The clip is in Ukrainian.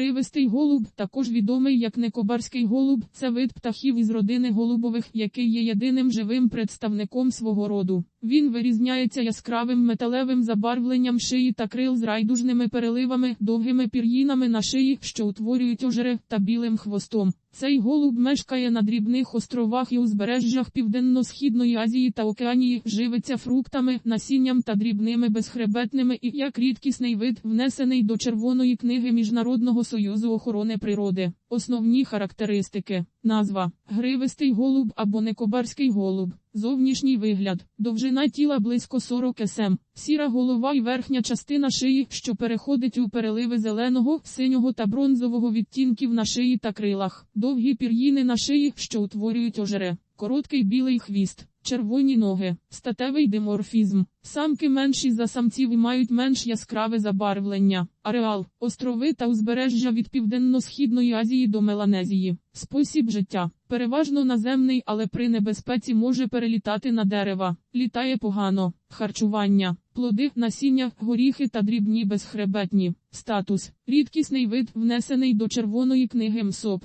Гривистий голуб, також відомий як некобарський голуб, це вид птахів із родини голубових, який є єдиним живим представником свого роду. Він вирізняється яскравим металевим забарвленням шиї та крил з райдужними переливами, довгими пір'їнами на шиї, що утворюють ожери, та білим хвостом. Цей голуб мешкає на дрібних островах і узбережжях Південно-Східної Азії та Океанії, живиться фруктами, насінням та дрібними безхребетними і як рідкісний вид внесений до Червоної книги Міжнародного союзу охорони природи. Основні характеристики. Назва гривистий голуб або некобарський голуб. Зовнішній вигляд. Довжина тіла близько 40 см. Сіра голова і верхня частина шиї, що переходить у переливи зеленого, синього та бронзового відтінків на шиї та крилах. Довгі пір'їни на шиї, що утворюють ожере. Короткий білий хвіст. Червоні ноги, статевий диморфізм. Самки менші за самців і мають менш яскраве забарвлення. Ареал, острови та узбережжя від Південно-Східної Азії до Меланезії. Спосіб життя. Переважно наземний, але при небезпеці може перелітати на дерева. Літає погано. Харчування. Плоди, насіння, горіхи та дрібні безхребетні. Статус. Рідкісний вид, внесений до Червоної книги МСОП.